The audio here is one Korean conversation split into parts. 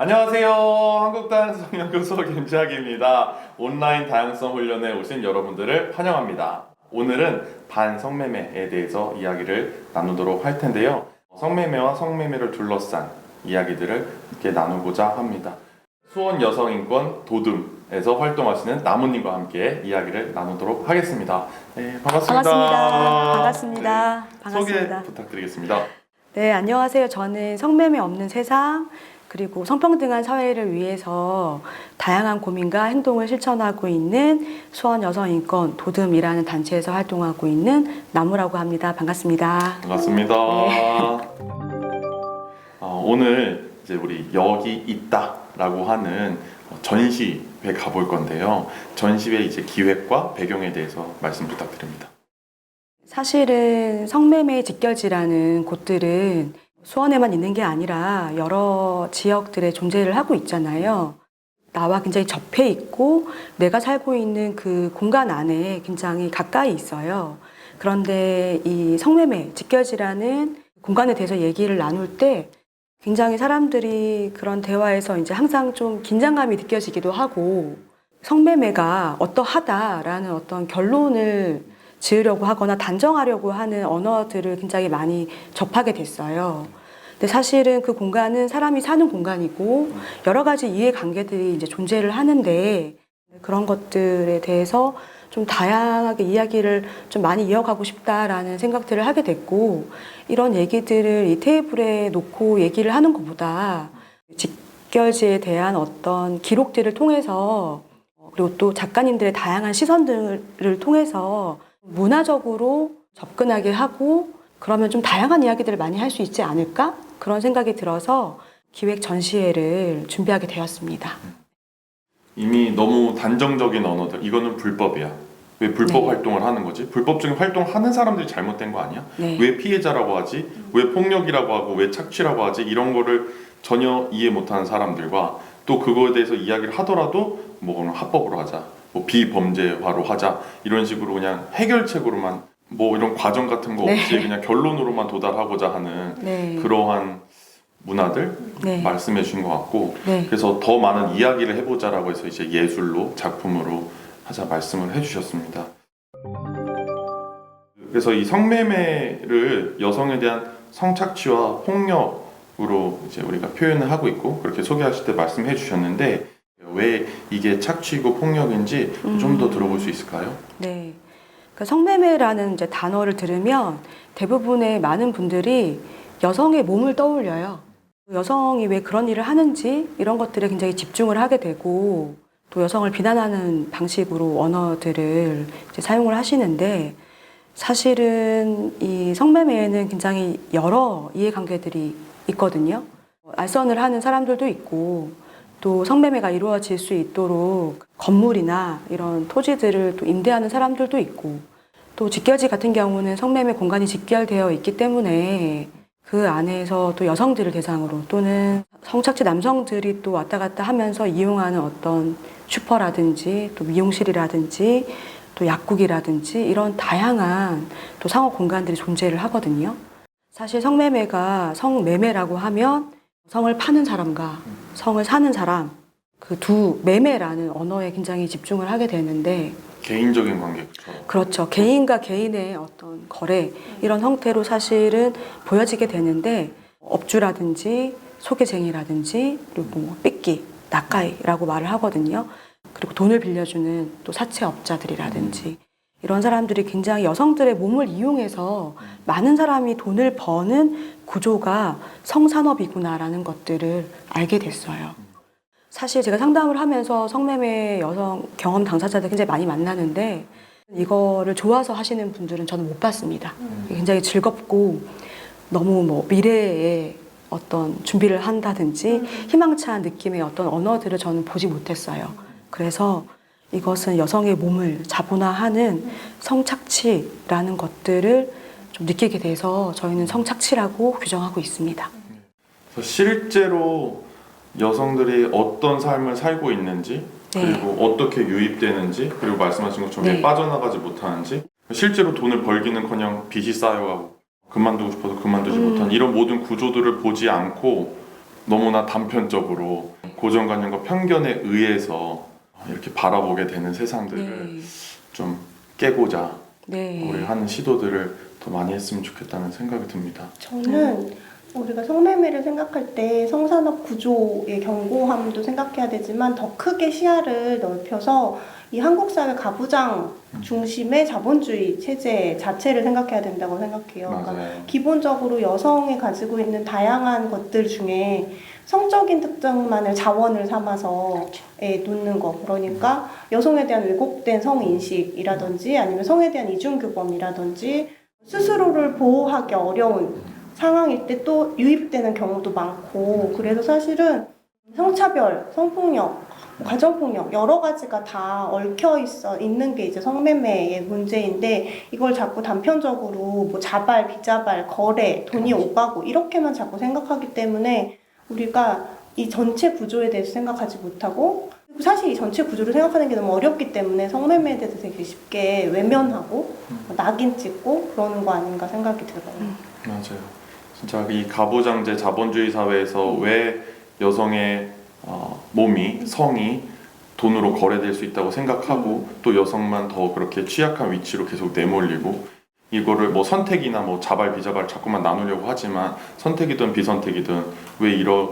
안녕하세요. 한국다양성 연구소 김지학입니다. 온라인 다양성 훈련에 오신 여러분들을 환영합니다. 오늘은 반성매매에 대해서 이야기를 나누도록 할 텐데요. 성매매와 성매매를 둘러싼 이야기들을 이렇게 나누고자 합니다. 수원 여성인권 도듬에서 활동하시는 나무님과 함께 이야기를 나누도록 하겠습니다. 네, 반갑습니다. 반갑습니다. 반갑습니다. 네, 반갑습니다. 소개 부탁드리겠습니다. 네, 안녕하세요. 저는 성매매 없는 세상 그리고 성평등한 사회를 위해서 다양한 고민과 행동을 실천하고 있는 수원 여성인권 도듬이라는 단체에서 활동하고 있는 나무라고 합니다. 반갑습니다. 반갑습니다. 어, 오늘 이제 우리 여기 있다라고 하는 전시회 가볼 건데요. 전시회 이제 기획과 배경에 대해서 말씀 부탁드립니다. 사실은 성매매 직결지라는 곳들은 수원에만 있는 게 아니라 여러 지역들에 존재를 하고 있잖아요. 나와 굉장히 접해 있고 내가 살고 있는 그 공간 안에 굉장히 가까이 있어요. 그런데 이 성매매 직결지라는 공간에 대해서 얘기를 나눌 때 굉장히 사람들이 그런 대화에서 이제 항상 좀 긴장감이 느껴지기도 하고 성매매가 어떠하다라는 어떤 결론을 지으려고 하거나 단정하려고 하는 언어들을 굉장히 많이 접하게 됐어요. 근데 사실은 그 공간은 사람이 사는 공간이고 여러 가지 이해관계들이 이제 존재를 하는데 그런 것들에 대해서 좀 다양하게 이야기를 좀 많이 이어가고 싶다라는 생각들을 하게 됐고 이런 얘기들을 이 테이블에 놓고 얘기를 하는 것보다 직결지에 대한 어떤 기록들을 통해서 그리고 또 작가님들의 다양한 시선들을 통해서 문화적으로 접근하게 하고 그러면 좀 다양한 이야기들을 많이 할 수 있지 않을까? 그런 생각이 들어서 기획 전시회를 준비하게 되었습니다. 이미 너무 단정적인 언어들 이거는 불법이야. 왜 불법 네. 활동을 하는 거지? 불법적인 활동하는 사람들이 잘못된 거 아니야? 네. 왜 피해자라고 하지? 왜 폭력이라고 하고 왜 착취라고 하지? 이런 거를 전혀 이해 못하는 사람들과 또 그거에 대해서 이야기를 하더라도 뭐 합법으로 하자, 뭐 비범죄화로 하자 이런 식으로 그냥 해결책으로만 뭐 이런 과정 같은 거 네. 없이 그냥 결론으로만 도달하고자 하는 네. 그러한 문화들 네. 말씀해 주신 것 같고 네. 그래서 더 많은 이야기를 해보자라고 해서 이제 예술로 작품으로 하자 말씀을 해주셨습니다. 그래서 이 성매매를 여성에 대한 성착취와 폭력 으로 이제 우리가 표현을 하고 있고 그렇게 소개하실 때 말씀해 주셨는데 왜 이게 착취고 폭력인지 좀더 들어볼 수 있을까요? 네. 그 성매매라는 이제 단어를 들으면 대부분의 많은 분들이 여성의 몸을 떠올려요. 여성이 왜 그런 일을 하는지 이런 것들에 굉장히 집중을 하게 되고 또 여성을 비난하는 방식으로 언어들을 사용을 하시는데 사실은 이 성매매에는 굉장히 여러 이해관계들이 있거든요. 알선을 하는 사람들도 있고 또 성매매가 이루어질 수 있도록 건물이나 이런 토지들을 또 임대하는 사람들도 있고 또 직결지 같은 경우는 성매매 공간이 직결되어 있기 때문에 그 안에서 또 여성들을 대상으로 또는 성착취 남성들이 또 왔다 갔다 하면서 이용하는 어떤 슈퍼라든지 또 미용실이라든지 또 약국이라든지 이런 다양한 또 상업 공간들이 존재를 하거든요. 사실 성매매가 성매매라고 하면 성을 파는 사람과 성을 사는 사람 그 두 매매라는 언어에 굉장히 집중을 하게 되는데 개인적인 관계처럼 그렇죠. 개인과 개인의 어떤 거래 이런 형태로 사실은 보여지게 되는데 업주라든지 소개쟁이라든지 그리고 뭐 삐끼, 낚아이라고 말을 하거든요. 그리고 돈을 빌려주는 또 사채업자들이라든지 이런 사람들이 굉장히 여성들의 몸을 이용해서 많은 사람이 돈을 버는 구조가 성산업이구나라는 것들을 알게 됐어요. 사실 제가 상담을 하면서 성매매 여성 경험 당사자들 굉장히 많이 만나는데 이거를 좋아서 하시는 분들은 저는 못 봤습니다. 굉장히 즐겁고 너무 뭐 미래에 어떤 준비를 한다든지 희망찬 느낌의 어떤 언어들을 저는 보지 못했어요. 그래서 이것은 여성의 몸을 자본화하는 성착취라는 것들을 좀 느끼게 돼서 저희는 성착취라고 규정하고 있습니다. 그래서 실제로 여성들이 어떤 삶을 살고 있는지 네. 그리고 어떻게 유입되는지 그리고 말씀하신 것처럼 왜 네. 빠져나가지 못하는지 실제로 돈을 벌기는커녕 빚이 쌓여가고 그만두고 싶어도 그만두지 음. 못한 이런 모든 구조들을 보지 않고 너무나 단편적으로 고정관념과 편견에 의해서 이렇게 바라보게 되는 세상들을 네. 좀 깨고자 네. 우리 하는 시도들을 더 많이 했으면 좋겠다는 생각이 듭니다. 저는 우리가 성매매를 생각할 때 성산업 구조의 견고함도 생각해야 되지만 더 크게 시야를 넓혀서 이 한국 사회 가부장 중심의 자본주의 체제 자체를 생각해야 된다고 생각해요. 그러니까 맞아요. 기본적으로 여성이 가지고 있는 다양한 것들 중에 성적인 특성만을 자원을 삼아서 에 놓는 거. 그러니까 여성에 대한 왜곡된 성인식이라든지 아니면 성에 대한 이중규범이라든지 스스로를 보호하기 어려운 상황일 때 또 유입되는 경우도 많고 그래서 사실은 성차별, 성폭력, 가정폭력 여러 가지가 다 얽혀 있어 있는 게 이제 성매매의 문제인데 이걸 자꾸 단편적으로 뭐 자발, 비자발, 거래, 돈이 오가고 이렇게만 자꾸 생각하기 때문에 우리가 이 전체 구조에 대해서 생각하지 못하고 그리고 사실 이 전체 구조를 생각하는 게 너무 어렵기 때문에 성매매에 대해서 되게 쉽게 외면하고 뭐 낙인 찍고 그러는 거 아닌가 생각이 들어요. 맞아요. 진짜 이 가부장제 자본주의 사회에서 왜 여성의 어, 몸이 성이 돈으로 거래될 수 있다고 생각하고 또 여성만 더 그렇게 취약한 위치로 계속 내몰리고 이거를 뭐 선택이나 뭐 자발 비자발 자꾸만 나누려고 하지만 선택이든 비선택이든 왜 이런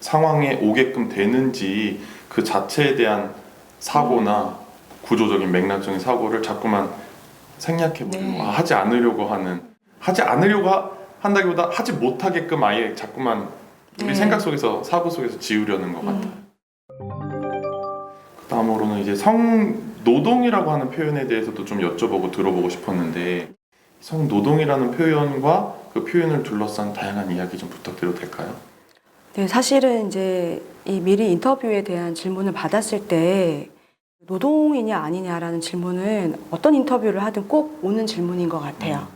상황에 오게끔 되는지 그 자체에 대한 사고나 구조적인 맥락적인 사고를 자꾸만 생략해 버리고 네. 아, 하지 않으려고 하는 하지 않으려고 하, 한다기보다 하지 못하게끔 아예 자꾸만 우리 네. 생각 속에서 사고 속에서 지우려는 것 같아요. 음. 다음으로는 이제 성 노동이라고 하는 표현에 대해서도 좀 여쭤보고 들어보고 싶었는데 성 노동이라는 표현과 그 표현을 둘러싼 다양한 이야기 좀 부탁드려도 될까요? 네, 사실은 이제 이 미리 인터뷰에 대한 질문을 받았을 때 노동이냐 아니냐라는 질문은 어떤 인터뷰를 하든 꼭 오는 질문인 것 같아요.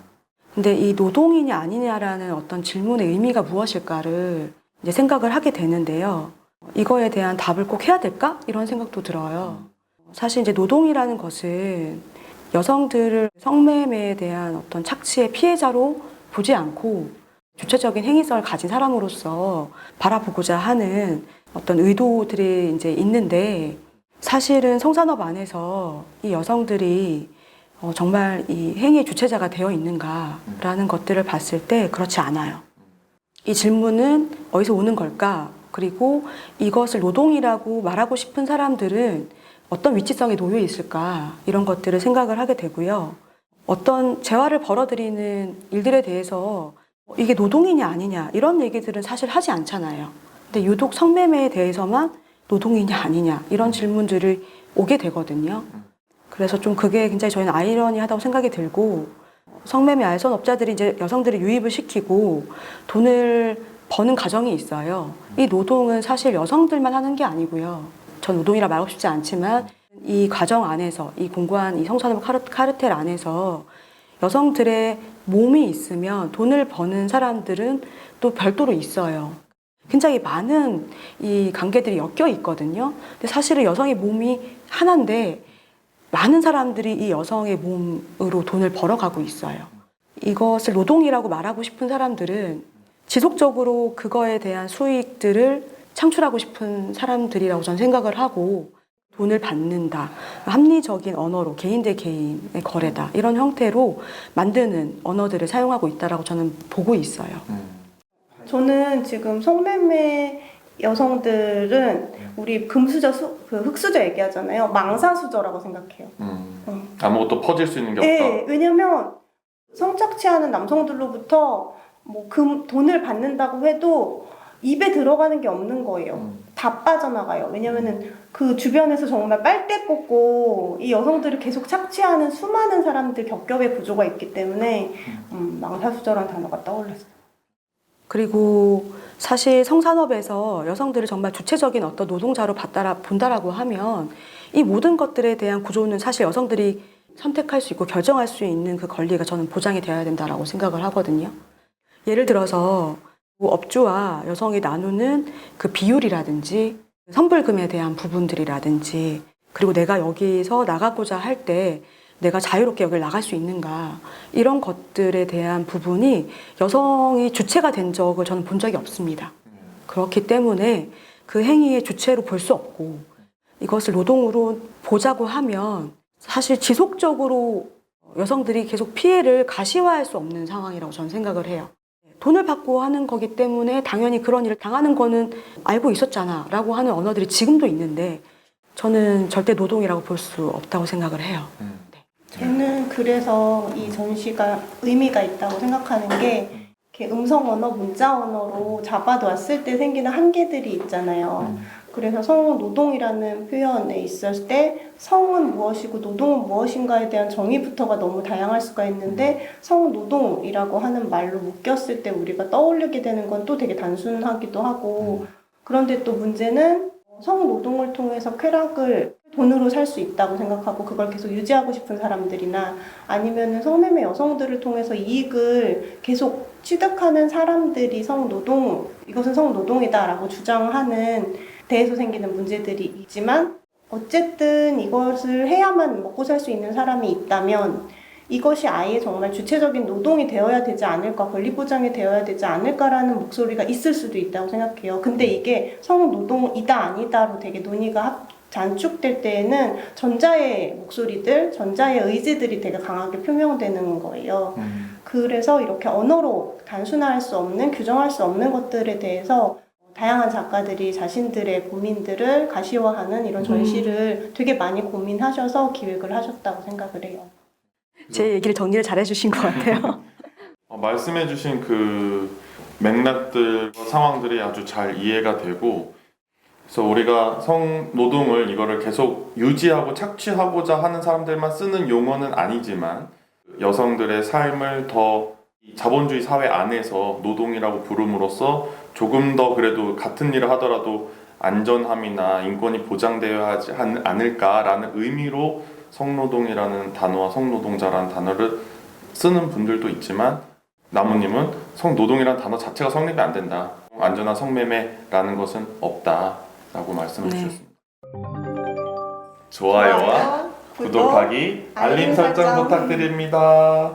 근데 이 노동이냐 아니냐라는 어떤 질문의 의미가 무엇일까를 이제 생각을 하게 되는데요. 이거에 대한 답을 꼭 해야 될까? 이런 생각도 들어요. 사실 이제 노동이라는 것은 여성들을 성매매에 대한 어떤 착취의 피해자로 보지 않고 주체적인 행위성을 가진 사람으로서 바라보고자 하는 어떤 의도들이 이제 있는데 사실은 성산업 안에서 이 여성들이 어, 정말 이 행위의 주체자가 되어 있는가라는 것들을 봤을 때 그렇지 않아요. 이 질문은 어디서 오는 걸까? 그리고 이것을 노동이라고 말하고 싶은 사람들은 어떤 위치성에 놓여 있을까? 이런 것들을 생각을 하게 되고요. 어떤 재화를 벌어들이는 일들에 대해서 이게 노동이냐 아니냐 이런 얘기들은 사실 하지 않잖아요. 근데 유독 성매매에 대해서만 노동이냐 아니냐 이런 질문들을 오게 되거든요. 그래서 좀 그게 굉장히 저희는 아이러니하다고 생각이 들고 성매매 알선업자들이 이제 여성들을 유입을 시키고 돈을 버는 가정이 있어요. 이 노동은 사실 여성들만 하는 게 아니고요. 전 노동이라 말하고 싶지 않지만 이 과정 안에서 이 공고한 이 성산업 카르- 카르텔 안에서 여성들의 몸이 있으면 돈을 버는 사람들은 또 별도로 있어요. 굉장히 많은 이 관계들이 엮여 있거든요. 근데 사실은 여성의 몸이 하나인데 많은 사람들이 이 여성의 몸으로 돈을 벌어가고 있어요. 이것을 노동이라고 말하고 싶은 사람들은 지속적으로 그거에 대한 수익들을 창출하고 싶은 사람들이라고 저는 생각을 하고 돈을 받는다. 합리적인 언어로 개인 대 개인의 거래다. 이런 형태로 만드는 언어들을 사용하고 있다라고 저는 보고 있어요. 저는 지금 성매매 여성들은 우리 금수저, 수, 그 흑수저 얘기하잖아요. 망사수저라고 생각해요. 음. 음. 아무것도 퍼질 수 있는 게 없다. 네, 왜냐면 성착취하는 남성들로부터 뭐 금, 돈을 받는다고 해도 입에 들어가는 게 없는 거예요. 음. 다 빠져나가요. 왜냐면은 그 주변에서 정말 빨대 꽂고 이 여성들을 계속 착취하는 수많은 사람들 겹겹의 구조가 있기 때문에 음, 망사수저라는 단어가 떠올랐어요. 그리고 사실 성산업에서 여성들을 정말 주체적인 어떤 노동자로 봤다라, 본다라고 하면 이 모든 것들에 대한 구조는 사실 여성들이 선택할 수 있고 결정할 수 있는 그 권리가 저는 보장이 되어야 된다라고 생각을 하거든요. 예를 들어서 뭐 업주와 여성이 나누는 그 비율이라든지 선불금에 대한 부분들이라든지 그리고 내가 여기서 나가고자 할 때 내가 자유롭게 여기를 나갈 수 있는가 이런 것들에 대한 부분이 여성이 주체가 된 적을 저는 본 적이 없습니다. 그렇기 때문에 그 행위의 주체로 볼 수 없고 이것을 노동으로 보자고 하면 사실 지속적으로 여성들이 계속 피해를 가시화할 수 없는 상황이라고 저는 생각을 해요. 돈을 받고 하는 거기 때문에 당연히 그런 일을 당하는 거는 알고 있었잖아 라고 하는 언어들이 지금도 있는데 저는 절대 노동이라고 볼 수 없다고 생각을 해요. 저는 그래서 이 전시가 의미가 있다고 생각하는 게 이렇게 음성 언어, 문자 언어로 잡아놨을 때 생기는 한계들이 있잖아요. 그래서 성노동이라는 표현에 있을 때 성은 무엇이고 노동은 무엇인가에 대한 정의부터가 너무 다양할 수가 있는데 성노동이라고 하는 말로 묶였을 때 우리가 떠올리게 되는 건 또 되게 단순하기도 하고 그런데 또 문제는 성 노동을 통해서 쾌락을 돈으로 살 수 있다고 생각하고 그걸 계속 유지하고 싶은 사람들이나 아니면은 성매매 여성들을 통해서 이익을 계속 취득하는 사람들이 성노동 이것은 성노동이다라고 주장하는 데에서 생기는 문제들이 있지만 어쨌든 이것을 해야만 먹고 살 수 있는 사람이 있다면 이것이 아예 정말 주체적인 노동이 되어야 되지 않을까, 권리 보장이 되어야 되지 않을까라는 목소리가 있을 수도 있다고 생각해요. 근데 이게 성노동이다 아니다로 되게 논의가 합- 단축될 때에는 전자의 목소리들, 전자의 의지들이 되게 강하게 표명되는 거예요. 그래서 이렇게 언어로 단순화할 수 없는, 규정할 수 없는 것들에 대해서 다양한 작가들이 자신들의 고민들을 가시화하는 이런 전시를 되게 많이 고민하셔서 기획을 하셨다고 생각을 해요. 제 얘기를 정리를 잘 해주신 것 같아요. 어, 말씀해주신 그 맥락들 상황들이 아주 잘 이해가 되고 그래서 우리가 성노동을 이거를 계속 유지하고 착취하고자 하는 사람들만 쓰는 용어는 아니지만 여성들의 삶을 더 자본주의 사회 안에서 노동이라고 부름으로써 조금 더 그래도 같은 일을 하더라도 안전함이나 인권이 보장되어야 하지 않- 않을까라는 의미로 성노동이라는 단어와 성노동자라는 단어를 쓰는 분들도 있지만 나무님은 성노동이라는 단어 자체가 성립이 안 된다. 안전한 성매매라는 것은 없다라고 말씀을 네. 주셨습니다. 좋아요와 구독하기, 알림 설정 부탁드립니다.